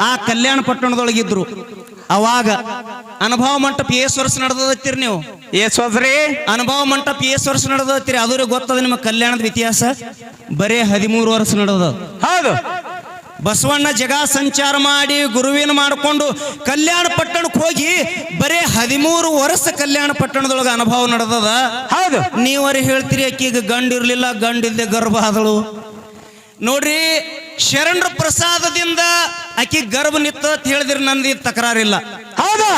ಆ ಕಲ್ಯಾಣ ಪಟ್ಟಣದೊಳಗಿದ್ರು. ಅವಾಗ ಅನುಭವ ಮಂಟಪ ಏಸ್ ವರ್ಷ ನಡೆದತ್ತೀರಿ ನೀವು? ಯಶೋದ್ರಿ ಅನುಭವ ಮಂಟಪ ಏಸ್ ವರ್ಷ ನಡೆದತ್ತೀರಿ ಅದ್ರ ಗೊತ್ತದ ನಿಮ್ಮ ಕಲ್ಯಾಣದ ಇತಿಹಾಸ? ಬರೇ ಹದಿಮೂರು ವರ್ಷ ನಡೆದ ಹೌದು. ಬಸವಣ್ಣ ಜಗ ಸಂಚಾರ ಮಾಡಿ ಗುರುವಿನ ಮಾಡಿಕೊಂಡು ಕಲ್ಯಾಣ ಪಟ್ಟಣಕ್ಕೆ ಹೋಗಿ ಬರೇ ಹದಿಮೂರು ವರ್ಷ ಕಲ್ಯಾಣ ಪಟ್ಟಣದೊಳಗೆ ಅನುಭವ ನಡೆದದ. ಹೌದು. ನೀವರೇ ಹೇಳ್ತೀರಿ ಆಕೀಗ ಗಂಡು ಇರ್ಲಿಲ್ಲ ಗಂಡಿಲ್ದೆ ಗರ್ಭ ಆದಳು. ನೋಡ್ರಿ ಶರಣರ ಪ್ರಸಾದದಿಂದ ಆಕಿ ಗರ್ಭ ನಿತ್ತ ಅಂತ ಹೇಳಿದ್ರೆ ನಂದು ಇದು ತಕರಾರಿಲ್ಲ ಹೌದಾ?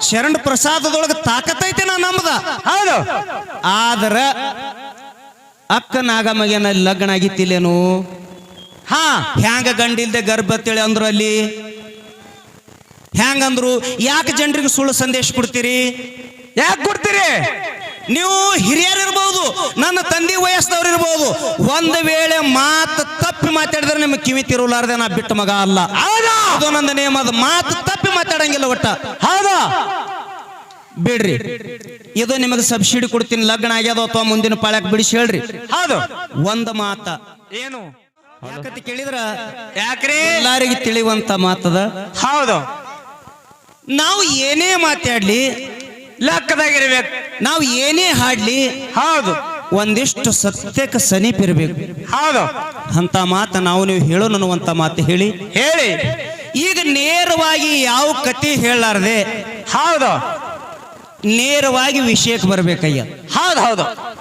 ಶರಣ ಪ್ರಸಾದದೊಳಗೆ ತಾಕತ್ತೈತೆ ನಾ ನಮ್ದ. ಹೌದು. ಆದ್ರ ಅಕ್ಕ ನಾಗಮ್ಮಗೇನ ಲಗ್ನ ಆಗಿತ್ತಿಲ್ಲೇನು? ಹಾ. ಹ್ಯಾಂಗ ಗಂಡಿಲ್ದೆ ಗರ್ಭ ಅಂತೇಳಿ ಅಂದ್ರು ಅಲ್ಲಿ? ಹ್ಯಾಂಗಂದ್ರು ಯಾಕೆ ಜನರಿಗೆ ಸುಳ್ಳು ಸಂದೇಶ ಕೊಡ್ತೀರಿ? ಯಾಕೆ ಕೊಡ್ತೀರಿ? ನೀವು ಹಿರಿಯರಿರ್ಬೋದು ನನ್ನ ತಂದೆ ವಯಸ್ಸದವ್ರು ಇರ್ಬೋದು ಒಂದು ವೇಳೆ ಮಾತು ತಪ್ಪಿ ಮಾತಾಡಿದ್ರೆ ನಿಮ್ಗೆ ಕಿವಿ ತಿರುಲಾರ್ದೆ ನಾ ಬಿಟ್ಟ ಮಗ ಅಲ್ಲ. ಹೌದು? ಅದು ನನ್ನ ನೇಮ ಅದು ಮಾತು ತಪ್ಪಿ ಮಾತಾಡಂಗಿಲ್ಲ ಒಟ್ಟ. ಹೌದಾ? ಬಿಡ್ರಿ. ಇದು ನಿಮಗೆ ಸಬ್ಸಿಡಿ ಕೊಡ್ತೀನಿ ಲಗ್ನ ಆಗ್ಯದ ಅಥವಾ ಮುಂದಿನ ಪಾಳ್ಯಾಕ್ ಬಿಡಿಸಿ ಹೇಳ್ರಿ. ಹೌದು. ಒಂದ್ ಮಾತ. ಏನು? ಯಾಕತಿ ಕೇಳಿದ್ರ? ಯಾಕ್ರಿ? ಎಲ್ಲಾರಿಗೆ ತಿಳಿಯುವಂತ ಮಾತದ. ಹೌದು. ನಾವು ಏನೇ ಮಾತಾಡ್ಲಿ ಲೆಕ್ಕದಾಗಿರ್ಬೇಕು. ನಾವು ಏನೇ ಹಾಡ್ಲಿ ಹೌದು. ಒಂದಿಷ್ಟು ಸತ್ಯಕ್ಕೆ ಸಮೀಪ ಇರಬೇಕು ಹೌದು. ಅಂತ ಮಾತು ನಾವು ನೀವು ಹೇಳೋ ಅನ್ನುವಂತ ಮಾತು ಹೇಳಿ. ಹೇಳಿ. ಈಗ ನೇರವಾಗಿ ಯಾವ ಕತೆ ಹೇಳಲಾರ್ದೆ? ಹೌದು. ನೇರವಾಗಿ ವಿಷಯಕ್ಕೆ ಬರ್ಬೇಕಯ್ಯ. ಹೌದು ಹೌದು.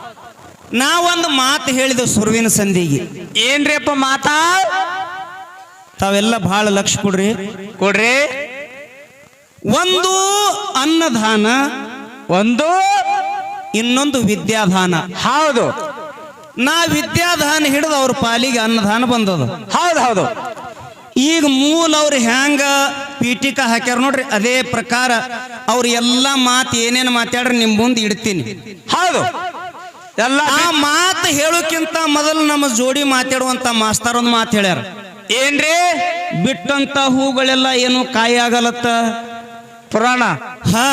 ನಾವೊಂದು ಮಾತು ಹೇಳಿದ ಸುರುವಿನ ಸಂಧಿಗೆ. ಏನ್ರಿಪ್ಪ ಮಾತಾ? ತಾವೆಲ್ಲ ಬಹಳ ಲಕ್ಷ ಕೊಡ್ರಿ. ಕೊಡ್ರಿ. ಒಂದು ಅನ್ನದಾನ ಒಂದು ಇನ್ನೊಂದು ವಿದ್ಯಾಧಾನ ಹೌದು. ನಾ ವಿದ್ಯಾಧಾನ ಹಿಡಿದು ಅವ್ರ ಪಾಲಿಗೆ ಅನ್ನದಾನ ಬಂದದ. ಹೌದು ಹೌದು. ಈಗ ಮೂಲ ಅವ್ರು ಹ್ಯಾಂಗ ಪೀಠಿಕ ಹಾಕ್ಯಾರ ನೋಡ್ರಿ ಅದೇ ಪ್ರಕಾರ ಅವ್ರ ಎಲ್ಲ ಮಾತು ಏನೇನು ಮಾತಾಡ್ರಿ ನಿಮ್ ಮುಂದೆ ಇಡ್ತೀನಿ. ಹೌದು. ಎಲ್ಲ ಆ ಮಾತು ಹೇಳೋಕ್ಕಿಂತ ಮೊದಲು ನಮ್ಮ ಜೋಡಿ ಮಾತಾಡುವಂತ ಮಾಸ್ತರ್ ಒಂದು ಮಾತು ಹೇಳ್ಯಾರ. ಏನ್ರಿ? ಬಿಟ್ಟಂತ ಹೂಗಳೆಲ್ಲ ಏನು ಕಾಯಿ ಆಗಲತ್ತ? ಪುರಾಣ. ಹಾ.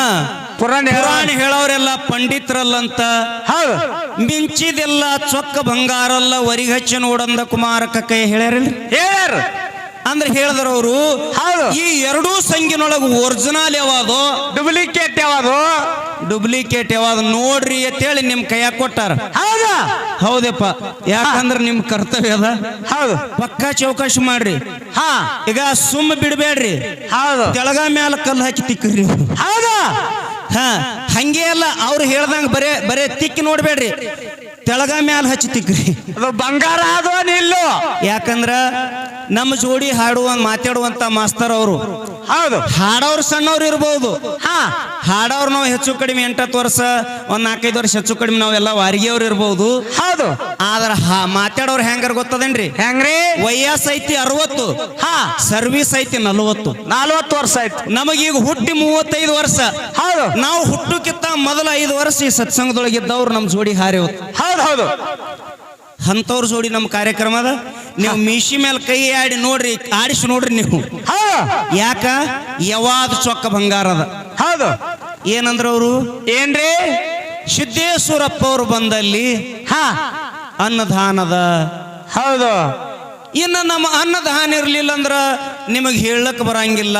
ಪುರಾಣ ಹೇಳ- ಪುರಾಣ ಹೇಳೋರೆಲ್ಲ ಪಂಡಿತರಲ್ಲಂತ. ಹೌದು. ಮಿಂಚಿದೆಲ್ಲ ಚೊಕ್ಕ ಬಂಗಾರಲ್ಲ ವರಿಗಚ್ಚ ನೋಡಂದ ಕುಮಾರಕ ಕೈ ಹೇಳ್ಯಾರಲ್ರಿ? ಹೇಳ್ಯಾರ. ಅಂದ್ರೆ ಹೇಳಿದ್ರ ಅವರು ಹೌದು. ಈ ಎರಡೂ ಸಂಗಿನೊಳಗ ಒರಿಜಿನಲ್ ಯಾವಾದೋ? ಡುಪ್ಲಿಕೇಟ್ ಯಾವಾಗ ಡುಪ್ಲಿಕೇಟ್ ಯಾವಾಗ ನೋಡ್ರಿ ಅಂತೇಳಿ ನಿಮ್ ಕೈಯಾಗ ಕೊಟ್ಟಾರ. ಹೌದಾ? ಹೌದಪ್ಪ. ಯಾಕಂದ್ರೆ ನಿಮ್ ಕರ್ತವ್ಯ ಅದ. ಹೌದು. ಪಕ್ಕ ಚೌಕಾಶ ಮಾಡ್ರಿ. ಹಾ. ಈಗ ಸುಮ್ಮ ಬಿಡ್ಬೇಡ್ರಿ. ಹೌದು. ತೆಳಗ ಮ್ಯಾಲ ಕಲ್ಲು ಹಾಕಿ ತಿಕ್ಕ್ರಿ. ಹೌದಾ? ಹಾ ಹಂಗೆ ಅಲ್ಲ ಅವ್ರು ಹೇಳ್ದಂಗ ಬರೇ ಬರೇ ತಿಕ್ಕಿ ನೋಡ್ಬೇಡ್ರಿ. ತೆಳಗ ಮ್ಯಾಲ ಹಚ್ಚಿ ತಿಕ್ಕ್ರಿ ಅದು ಬಂಗಾರ ಅದು ನಿಲ್ಲು ಯಾಕಂದ್ರ ನಮ್ಮ ಜೋಡಿ ಹಾಡುವ ಮಾತಾಡುವಂತ ಮಾಸ್ತರ್ ಅವರು. ಹೌದು. ಹಾಡೋರು ಸಣ್ಣವ್ರು ಇರ್ಬೋದು. ಹಾ. ಹಾಡೋರು ನಾವು ಹೆಚ್ಚು ಕಡಿಮೆ ಎಂಟತ್ತು ವರ್ಷ ಒಂದ್ ನಾಲ್ಕೈದು ವರ್ಷ ಹೆಚ್ಚು ಕಡಿಮೆ ನಾವೆಲ್ಲ ವಾರಿಗೆಯವ್ರು ಇರ್ಬೋದು. ಹೌದು. ಆದ್ರ ಹಾ ಮಾತಾಡೋರು ಹೆಂಗಾರ ಗೊತ್ತದೇನ್ರಿ? ಹೆಂಗ್ರಿ? ವಯಸ್ಸು ಐತಿ ಅರವತ್ತು. ಹಾ. ಸರ್ವಿಸ್ ಐತಿ ನಲ್ವತ್ತು. ನಲ್ವತ್ತು ವರ್ಷ ಆಯ್ತು. ನಮಗೀಗ ಹುಟ್ಟಿ ಮೂವತ್ತೈದು ವರ್ಷ. ಹೌದು. ನಾವು ಹುಟ್ಟುಕಿತ್ತ ಮೊದಲ ಐದು ವರ್ಷ ಈ ಸತ್ಸಂಗದೊಳಗಿದ್ದವ್ರು ನಮ್ಮ ಜೋಡಿ ಹಾರಿ ಹೌದು ಹೌದು. ಅಂಥವ್ರ ಜೋಡಿ ನಮ್ಮ ಕಾರ್ಯಕ್ರಮ ಅದ. ನೀವು ಮೀಶಿ ಮೇಲೆ ಕೈ ಆಡಿ ನೋಡ್ರಿ ಆಡಿಸಿ ನೋಡ್ರಿ ನೀವು. ಯಾಕ? ಯಾವಾದ ಚೊಕ್ಕ ಬಂಗಾರದ ಹೌದು. ಏನಂದ್ರ ಅವರು? ಏನ್ರಿ? ಸಿದ್ದೇಶ್ವರಪ್ಪ ಅವರು ಬಂದಲ್ಲಿ ಹಾ. ಅನ್ನದಾನದ. ಹೌದು. ಇನ್ನು ನಮ್ಮ ಅನ್ನದಾನ ಇರ್ಲಿಲ್ಲ ಅಂದ್ರ ನಿಮಗೆ ಹೇಳಕ್ ಬರಂಗಿಲ್ಲ.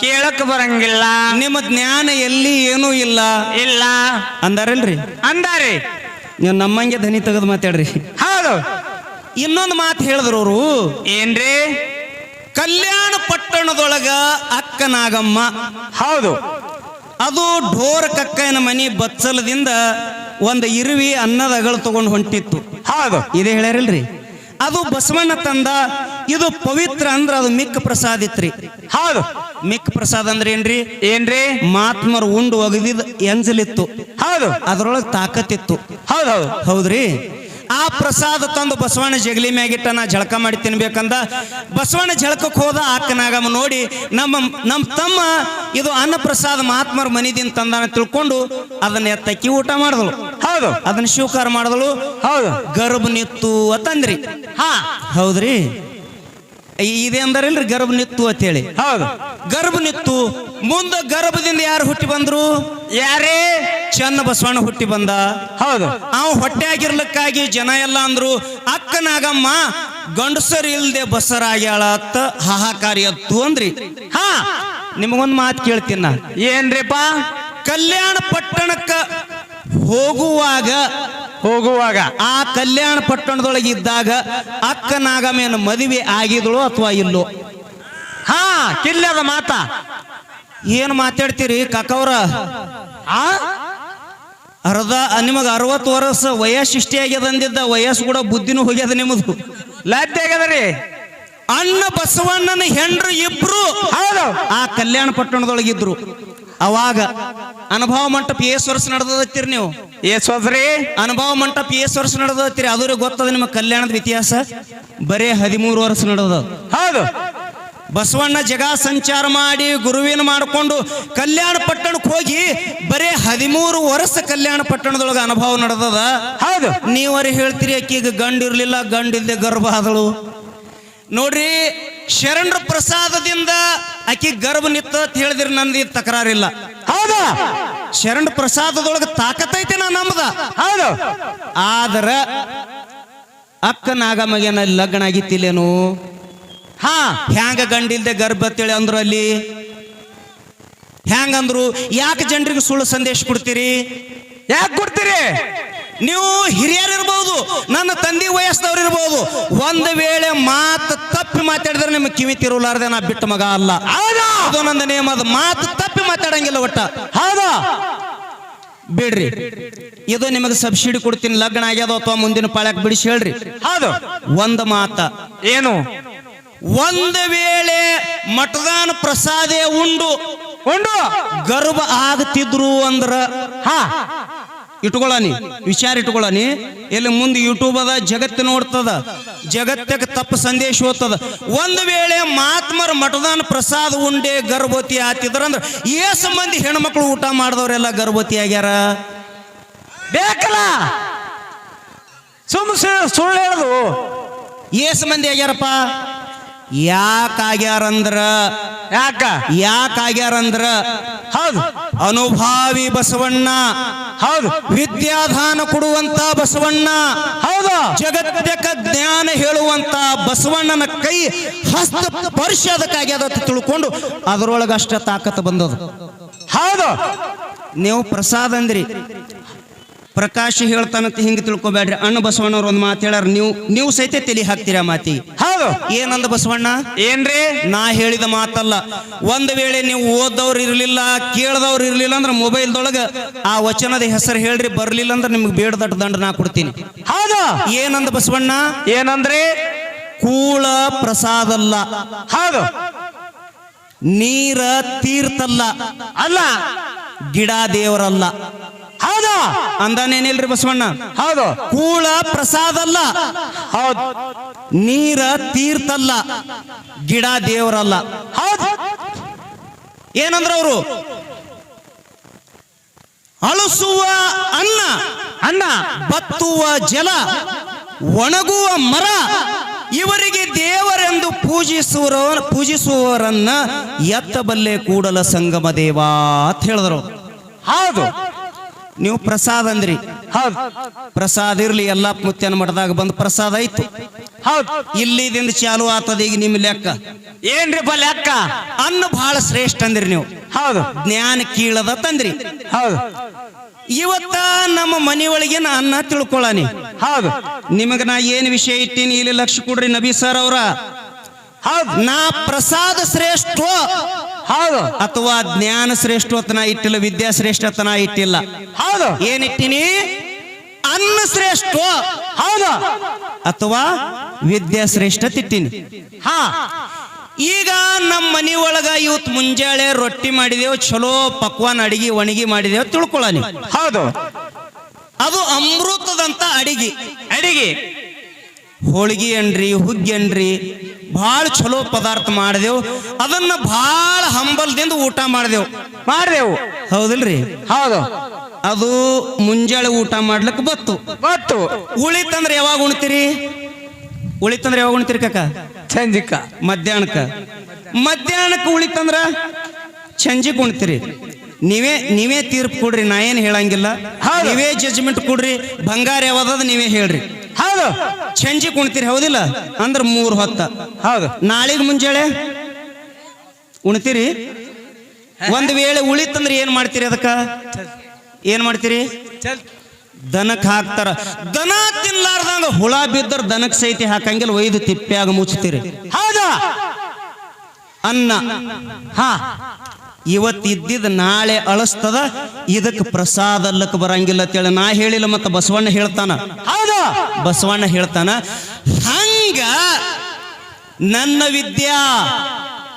ಕೇಳಕ್ ಬರಂಗಿಲ್ಲ. ನಿಮ್ಮ ಜ್ಞಾನ ಎಲ್ಲಿ ಏನೂ ಇಲ್ಲ. ಇಲ್ಲ. ಅಂದಾರಲ್ರಿ ಅಂದಾರಿ. ನೀವು ನಮ್ಮಂಗೆ ಧನಿ ತೆಗೆದು ಮಾತಾಡ್ರಿ. ಹೌದು ಇನ್ನೊಂದು ಮಾತು ಹೇಳಿದ್ರು ಅವರು. ಏನ್ರಿ? ಕಲ್ಯಾಣ ಪಟ್ಟಣದೊಳಗ ಅಕ್ಕ ನಾಗಮ್ಮ ಹೌದು. ಅದು ಢೋರ ಕಕ್ಕನ ಮನಿ ಬಚ್ಚಲದಿಂದ ಒಂದು ಇರುವಿ ಅನ್ನದ ಅಗಳು ತಗೊಂಡು ಹೊಂಟಿತ್ತು. ಹೌದು. ಇದೇ ಹೇಳ್ಯಾರಲ್ರಿ? ಅದು ಬಸವಣ್ಣ ತಂದ ಇದು ಪವಿತ್ರ ಅಂದ್ರೆ ಅದು ಮಿಕ್ಕ ಪ್ರಸಾದ ಇತ್ರಿ. ಹೌದು. ಮಿಕ್ಕ ಪ್ರಸಾದ ಅಂದ್ರೆ ಏನ್ರಿ? ಏನ್ರಿ? ಮಾತ್ಮರು ಉಂಡು ಒಗದಿದ್ ಎಂಜಲಿತ್ತು. ಹೌದು. ಅದ್ರೊಳಗೆ ತಾಕತ್ತಿತ್ತು. ಹೌದು ಹೌದು. ಹೌದ್ರಿ? ಆ ಪ್ರಸಾದ ತಂದು ಬಸವಣ್ಣ ಜಗಲಿ ಮ್ಯಾಗಿಟ್ಟ ನಾ ಜಳಕ ಮಾಡಿ ತಿನ್ಬೇಕಂದ. ಬಸವಣ್ಣ ಜಳಕಕ್ಕೆ ಹೋದ ಆಕನಾಗಮ್ಮ ನೋಡಿ ನಮ್ಮ ನಮ್ಮ ತಮ್ಮ ಇದು ಅನ್ನ ಪ್ರಸಾದ ಮಹಾತ್ಮರ ಮನಿದಿಂದ ತಂದಾನ ತಿಳ್ಕೊಂಡು ಅದನ್ನ ಎತ್ತಕ್ಕಿ ಊಟ ಮಾಡಿದಳು. ಹೌದು. ಅದನ್ನ ಸ್ವೀಕಾರ ಮಾಡಿದಳು. ಹೌದು. ಗರ್ಭ ನಿತ್ತು ಅಂತಂದ್ರಿ ಹಾ. ಹೌದ್ರಿ. ಇದೆ ಅಂದಾರಿಲ್ರಿ ಗರ್ಭ ನಿತ್ತು ಅಂತ ಹೇಳಿ ಹೌದು. ಗರ್ಭ ನಿತ್ತು ಮುಂದೆ ಗರ್ಭದಿಂದ ಯಾರು ಹುಟ್ಟಿ ಬಂದ್ರು? ಯಾರೇ? ಚನ್ನ ಬಸವಣ್ಣ ಹುಟ್ಟಿ ಬಂದ. ಹೌದು. ಅವ್ ಹೊಟ್ಟೆ ಆಗಿರ್ಲಿಕ್ಕಾಗಿ ಜನ ಎಲ್ಲ ಅಂದ್ರು ಅಕ್ಕನಾಗಮ್ಮ ಗಂಡಸರ್ ಇಲ್ದೆ ಬಸರಾಗ್ಯಾಳ ಅತ್ತ ಹಾಹಾಕಾರಿ ಅತ್ತು ಅಂದ್ರಿ. ಹಾ. ನಿಮಗೊಂದು ಮಾತು ಕೇಳ್ತೀನಿ ನಾ ಏನ್ರಿಪ್ಪ? ಕಲ್ಯಾಣ ಪಟ್ಟಣಕ್ಕ ಹೋಗುವಾಗ ಹೋಗುವಾಗ. ಆ ಕಲ್ಯಾಣ ಪಟ್ಟಣದೊಳಗೆ ಇದ್ದಾಗ ಅಕ್ಕ ನಾಗಮ್ಮನ ಮದುವೆ ಆಗಿದಳು ಅಥವಾ ಇಲ್ಲೋ? ಹಾ ಕಿಲ್ಲದ ಮಾತಾ. ಏನು ಮಾತಾಡ್ತೀರಿ ಕಾಕವ್ರ? ಆ? ಅರ್ಧ ನಿಮಗೆ ಅರವತ್ತು ವರ್ಷ ವಯಸ್ಸು ಇಷ್ಟೇ ಆಗ್ಯದ ಅಂದಿದ್ದ ವಯಸ್ಸು ಕೂಡ ಬುದ್ಧಿನೂ ಹೋಗ್ಯದ ನಿಮ್ಮದು ಆಗ್ಯದ ರೀ ಅಣ್ಣ ಬಸವಣ್ಣನ ಹೆಂಡ್ರು ಇಬ್ರು ಹೌದು. ಆ ಕಲ್ಯಾಣ ಪಟ್ಟಣದೊಳಗಿದ್ರು. ಅವಾಗ ಅನುಭವ ಮಂಟಪ ಏಸ್ ವರ್ಷ ನಡೆದತ್ತೀರಿ ನೀವು? ಏಸೋದ್ರಿ ಅನುಭವ ಮಂಟಪ ಏಸ್ ವರ್ಷ ನಡೆದತ್ತೀರಿ ಅದ್ರ ಗೊತ್ತದ ನಿಮ್ಮ ಕಲ್ಯಾಣದ ಇತಿಹಾಸ? ಬರೇ ಹದಿಮೂರು ವರ್ಷ ನಡೆದ ಹೌದು. ಬಸವಣ್ಣ ಜಗ ಸಂಚಾರ ಮಾಡಿ ಗುರುವಿನ ಮಾಡಿಕೊಂಡು ಕಲ್ಯಾಣ ಪಟ್ಟಣಕ್ಕೆ ಹೋಗಿ ಬರೇ ಹದಿಮೂರು ವರ್ಷ ಕಲ್ಯಾಣ ಪಟ್ಟಣದೊಳಗೆ ಅನುಭವ ನಡೆದದ. ಹೌದು. ನೀವರಿ ಹೇಳ್ತೀರಿ ಆಕಿಗೆ ಗಂಡು ಇರಲಿಲ್ಲ ಗಂಡ ಇಲ್ದೆ ಗರ್ಭ ಆದಳು. ನೋಡ್ರಿ ಶರಣರ ಪ್ರಸಾದದಿಂದ ಆಕಿ ಗರ್ಭ ನಿತ್ತ ಅಂತ ಹೇಳಿದ್ರಿ ನಂದು ಇದು ತಕರಾರಿಲ್ಲ. ಹೌದಾ. ಶರಣ ಪ್ರಸಾದದೊಳಗೆ ತಾಕತ್ತೈತೆ ನಾ ನಮ್ದ ಹೌದು. ಆದ್ರ ಅಕ್ಕ ನಾಗಮ್ಮಗೇನ ಲಗ್ನ ಆಗಿತ್ತಿಲ್ಲೇನು? ಹಾ ಹ್ಯಾಂಗ ಗಂಡಿಲ್ದೆ ಗರ್ಭ ತಿಳಿ ಅಂದ್ರು ಅಲ್ಲಿ? ಹ್ಯಾಂಗಂದ್ರು ಯಾಕೆ ಜನರಿಗೆ ಸುಳ್ಳು ಸಂದೇಶ ಕೊಡ್ತೀರಿ? ಯಾಕೆ ಕೊಡ್ತೀರಿ? ನೀವು ಹಿರಿಯರಿರ್ಬೋದು ನನ್ನ ತಂದೆ ವಯಸ್ಸದವ್ರು ಇರ್ಬೋದು. ಒಂದು ವೇಳೆ ಮಾತು ತಪ್ಪಿ ಮಾತಾಡಿದ್ರೆ ನಿಮ್ಗೆ ಕಿವಿ ತಿರುಲಾರ್ದೆ ನಾ ಬಿಟ್ಟ ಮಗ ಅಲ್ಲ. ಹೌದು? ಅದು ನಂದ ನೇಮ ಅದು. ಮಾತು ತಪ್ಪಿ ಮಾತಾಡಂಗಿಲ್ಲ ಒಟ್ಟ. ಹೌದಾ? ಬಿಡ್ರಿ. ಇದು ನಿಮಗೆ ಸಬ್ಸಿಡಿ ಕೊಡ್ತೀನಿ ಲಗ್ನ ಆಗ್ಯದ ಅಥವಾ ಮುಂದಿನ ಪಾಳ್ಯಾಕ್ ಬಿಡಿಸಿ ಹೇಳ್ರಿ. ಹೌದು. ಒಂದು ಮಾತ. ಏನು? ಒಂದು ವೇಳೆ ಮಠದಾನ ಪ್ರಸಾದೇ ಉಂಡು ಉಂಡು. ಗರ್ಭ ಆಗ್ತಿದ್ರು ಅಂದ್ರ ಹಾ. ಇಟ್ಕೊಳ್ಳನಿ ವಿಚಾರ ಇಟ್ಕೊಳ್ಳನಿ ಎಲ್ಲಿ ಮುಂದೆ ಯೂಟ್ಯೂಬ್ ಅದ ಜಗತ್ತು ನೋಡ್ತದ ಜಗತ್ತಕ್ಕೆ ತಪ್ಪು ಸಂದೇಶ ಓದ್ತದ ಒಂದು ವೇಳೆ ಮಾತ್ಮರ ಮಠದಾನ ಪ್ರಸಾದ ಉಂಡೆ ಗರ್ಭವತಿ ಆತಿದ್ರ ಅಂದ್ರ ಏಸ ಮಂದಿ ಹೆಣ್ಮಕ್ಳು ಊಟ ಮಾಡಿದವರೆಲ್ಲ ಗರ್ಭವತಿ ಆಗ್ಯಾರ? ಬೇಕಲ್ಲ? ಸುಮ್ ಸುಳ್ಳು ಹೇಳುದು. ಏಸು ಮಂದಿ ಆಗ್ಯಾರಪ್ಪ? ಯಾಕಾಗ್ಯಾರಂದ್ರ ಯಾಕ? ಯಾಕಾಗ್ಯಾರಂದ್ರ ಹೌದು. ಅನುಭಾವಿ ಬಸವಣ್ಣ ಹೌದು. ವಿದ್ಯಾದಾನ ಕೊಡುವಂತ ಬಸವಣ್ಣ ಹೌದು. ಜಗತ್ತಕ ಜ್ಞಾನ ಹೇಳುವಂತ ಬಸವಣ್ಣನ ಕೈ ಹಸ್ತ ಸ್ಪರ್ಶ ಅದಕ್ಕಾಗ್ಯದ ತಿಳ್ಕೊಂಡು ಅದರೊಳಗೆ ಅಷ್ಟ ತಾಕತ್ ಬಂದದ. ಹೌದು. ನೀವು ಪ್ರಸಾದ ಅಂದ್ರಿ. ಪ್ರಕಾಶ್ ಹೇಳ್ತಾನಂತ ಹಿಂಗೆ ತಿಳ್ಕೊಬೇಡ್ರಿ. ಅಣ್ಣ ಬಸವಣ್ಣವ್ರು ಒಂದು ಮಾತು ಹೇಳಾರ ನೀವು ನೀವು ಸಹಿತ ತಲೆ ಹಾಕ್ತೀರಾ ಮಾತಿ? ಹೌದು. ಏನಂದ ಬಸವಣ್ಣ? ಏನ್ರಿ? ನಾ ಹೇಳಿದ ಮಾತಲ್ಲ ಒಂದ್ ವೇಳೆ ನೀವು ಓದವ್ರು ಇರಲಿಲ್ಲ ಕೇಳ್ದವ್ರು ಇರಲಿಲ್ಲ ಅಂದ್ರೆ ಮೊಬೈಲ್ದೊಳಗೆ ಆ ವಚನದ ಹೆಸರು ಹೇಳ್ರಿ ಬರ್ಲಿಲ್ಲ ಅಂದ್ರೆ ನಿಮ್ಗೆ ಬೇಡದಟ್ಟು ದಂಡ ನಾ ಕೊಡ್ತೀನಿ. ಹೌದು. ಏನಂದ ಬಸವಣ್ಣ? ಏನಂದ್ರಿ? ಕೂಳ ಪ್ರಸಾದ ಅಲ್ಲ ಹೌದು. ನೀರ ತೀರ್ಥಲ್ಲ. ಅಲ್ಲ. ಗಿಡ ದೇವರಲ್ಲ. ಹೌದು. ಅಂದಾನೇನಿಲ್ರಿ ಬಸವಣ್ಣ? ಹೌದು. ಕೂಳ ಪ್ರಸಾದ ಅಲ್ಲ. ಹೌದು. ನೀರ ತೀರ್ಥಲ್ಲ ಗಿಡ ದೇವರಲ್ಲ ಹೌದು. ಏನಂದ್ರ ಅವರು? ಅಳಸುವ ಅನ್ನ. ಅನ್ನ. ಬತ್ತುವ ಜಲ. ಒಣಗುವ ಮರ. ಇವರಿಗೆ ದೇವರೆಂದು ಪೂಜಿಸುವ ಪೂಜಿಸುವವರನ್ನ ಎತ್ತಬಲ್ಲೆ ಕೂಡಲ ಸಂಗಮ ದೇವಾ ಅಂತ ಹೇಳಿದ್ರು. ಹೌದು. ನೀವು ಪ್ರಸಾದ ಅಂದ್ರಿ. ಹೌದು. ಪ್ರಸಾದ ಇರ್ಲಿ ಎಲ್ಲ ಮುತ್ಯನ ಮಠದಾಗ ಬಂದು ಪ್ರಸಾದ ಐತಿ. ಹೌದು. ಇಲ್ಲಿದಿಂದ ಚಾಲು ಆತದ ಈಗ ನಿಮ್ಮ ಲೆಕ್ಕ. ಏನ್ರಿಪ್ಪ ಲೆಕ್ಕ? ಅನ್ನ ಬಹಳ ಶ್ರೇಷ್ಠ ಅಂದ್ರಿ ನೀವು. ಹೌದು. ಜ್ಞಾನ ಕೀಳದ ತಂದ್ರಿ. ಹೌದು. ಇವತ್ತ ನಮ್ಮ ಮನೆಯೊಳಗಿನ ಅನ್ನ ತಿಳ್ಕೊಳ್ಳಾನಿ ಹೌದು. ನಿಮಗ ನಾ ಏನ್ ವಿಷಯ ಇಟ್ಟೀನಿ ಇಲ್ಲಿ ಲಕ್ಷ ಕೊಡ್ರಿ ನಬಿ ಸರ್ ಅವರ. ಹೌದು. ನಾ ಪ್ರಸಾದ ಶ್ರೇಷ್ಠ. ಹೌದು. ಅಥವಾ ಜ್ಞಾನ ಶ್ರೇಷ್ಠತನ ಇಟ್ಟಿಲ್ಲ ವಿದ್ಯಾ ಶ್ರೇಷ್ಠತನ ಇಟ್ಟಿಲ್ಲ. ಹೌದು. ಏನಿಟ್ಟಿನಿ? ಅನ್ನ ಶ್ರೇಷ್ಠ. ಹೌದು. ಅಥವಾ ವಿದ್ಯಾ ಶ್ರೇಷ್ಠ ತಿಟ್ಟಿನಿ ಹಾ. ಈಗ ನಮ್ಮ ಒಳಗ ಇವತ್ತು ಮುಂಜಾಳೆ ರೊಟ್ಟಿ ಮಾಡಿದೆವು ಚಲೋ ಪಕ್ವಾನ್ ಅಡಿಗೆ ಒಣಗಿ ಮಾಡಿದೆವು ತಿಳ್ಕೊಳ್ಳಿ ಹೌದು. ಅದು ಅಮೃತದಂತ ಅಡಿಗೆ. ಅಡಿಗೆ. ಹೋಳಿಗೆ ಅನ್ರಿ ಹುಗ್ಗಿ ಅನ್ರಿ ಭಾಳ ಚಲೋ ಪದಾರ್ಥ ಮಾಡಿದೆವು. ಅದನ್ನ ಭಾಳ ಹಂಬಲದಿಂದ ಊಟ ಮಾಡಿದೆವು. ಮಾಡಿದೆವು. ಹೌದಿಲ್ರಿ? ಹೌದು. ಅದು ಮುಂಜಾಳೆ ಊಟ ಮಾಡ್ಲಿಕ್ಕೆ ಬತ್ತು. ಬತ್ತು. ಉಳಿತಂದ್ರೆ ಯಾವಾಗ ಉಣ್ತೀರಿ? ಉಳಿತಂದ್ರೆ ಯಾವಾಗ ಉಣ್ತೀರಿ ಕಾಕ? ಚಂಜಿಕ ಮಧ್ಯಾಹ್ನಕ್ಕ. ಮಧ್ಯಾಹ್ನಕ್ಕೆ ಉಳಿತಂದ್ರ ಚಂಜಿಕ್ ಉಣ್ತೀರಿ. ನೀವೇ ನೀವೇ ತೀರ್ಪು ಕೊಡ್ರಿ ನಾ ಏನು ಹೇಳಂಗಿಲ್ಲ. ಹೌದು. ನೀವೇ ಜಜ್ಮೆಂಟ್ ಕೊಡ್ರಿ. ಬಂಗಾರ ಯಾವ್ದದ ನೀವೇ ಹೇಳ್ರಿ. ಹೌದು. ಚಂಜಿ ಕುಣ್ತೀರಿ, ಹೌದಿಲ್ಲ? ಅಂದ್ರೆ ಮೂರು ಹೊತ್ತ. ಹೌದು. ನಾಳೆಗೆ ಮುಂಜಾಳೆ ಉಣ್ತೀರಿ? ಒಂದು ವೇಳೆ ಉಳಿತಂದ್ರೆ ಏನ್ ಮಾಡ್ತೀರಿ ಅದಕ್ಕ? ಏನ್ ಮಾಡ್ತೀರಿ? ದನಕ್ ಹಾಕ್ತಾರ. ದನ ತಿನ್ಲಾರ್ದಂಗ ಹುಳ ಬಿದ್ದರ ದನಕ್ ಸೈತಿ ಹಾಕಂಗಿಲ್ಲ, ಒಯ್ದು ತಿಪ್ಪ್ಯಾಗ ಮುಚ್ಚತಿರಿ ಹೌದ? ಅನ್ನ. ಹಾ. ಇವತ್ತು ಇದ್ದಿದ್ ನಾಳೆ ಅಳಸ್ತದ ಇದಕ್ಕೆ ಪ್ರಸಾದ ಅಲ್ಲಕ್ಕೆ ಬರಂಗಿಲ್ಲ ಅಂತೇಳಿ ನಾ ಹೇಳಿಲ್ಲ ಮತ್ತೆ ಬಸವಣ್ಣ ಹೇಳ್ತಾನ. ಬಸವಣ್ಣ ಹೇಳ್ತಾನ ಹಂಗ ನನ್ನ ವಿದ್ಯಾ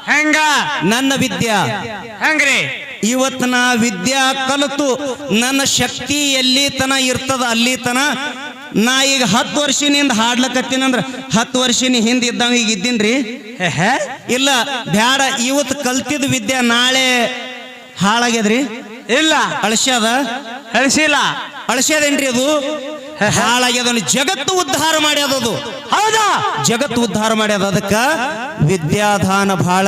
ಹೆಂಗ? ನನ್ನ ವಿದ್ಯಾ. ಹೆಂಗ್ರಿ? ಇವತ್ತು ನಾ ವಿದ್ಯಾ ಕಲಿತು ನನ್ನ ಶಕ್ತಿ ಎಲ್ಲಿ ತನ ಇರ್ತದ ಅಲ್ಲಿ ತನ. ನಾ ಈಗ ಹತ್ತು ವರ್ಷದಿಂದ ಹಾಡ್ಲಕತ್ತೀನಂದ್ರ ಹತ್ತು ವರ್ಷಿನ ಹಿಂದೆ ಇದ್ದಾವ ಈಗ ಇದ್ದೀನ್ರಿ? ಇಲ್ಲ ಬ್ಯಾಡ ಇವತ್ತು ಕಲ್ತಿದ ವಿದ್ಯಾ ನಾಳೆ ಹಾಳಾಗ್ಯದ್ರಿ? ಇಲ್ಲ. ಅಳಸ್ಯಾದ? ಅಳಸಿಲ್ಲ. ಅಳಸ್ಯಾದೇನ್ರಿ ಅದು? ಹಾಳಾಗ್ಯದ ಜಗತ್ತು ಉದ್ಧಾರ ಮಾಡ್ಯದ ಅದು ಹೌದು? ಜಗತ್ತು ಉದ್ಧಾರ ಮಾಡ್ಯದ ಅದಕ್ಕ ವಿದ್ಯಾಧಾನ ಬಹಳ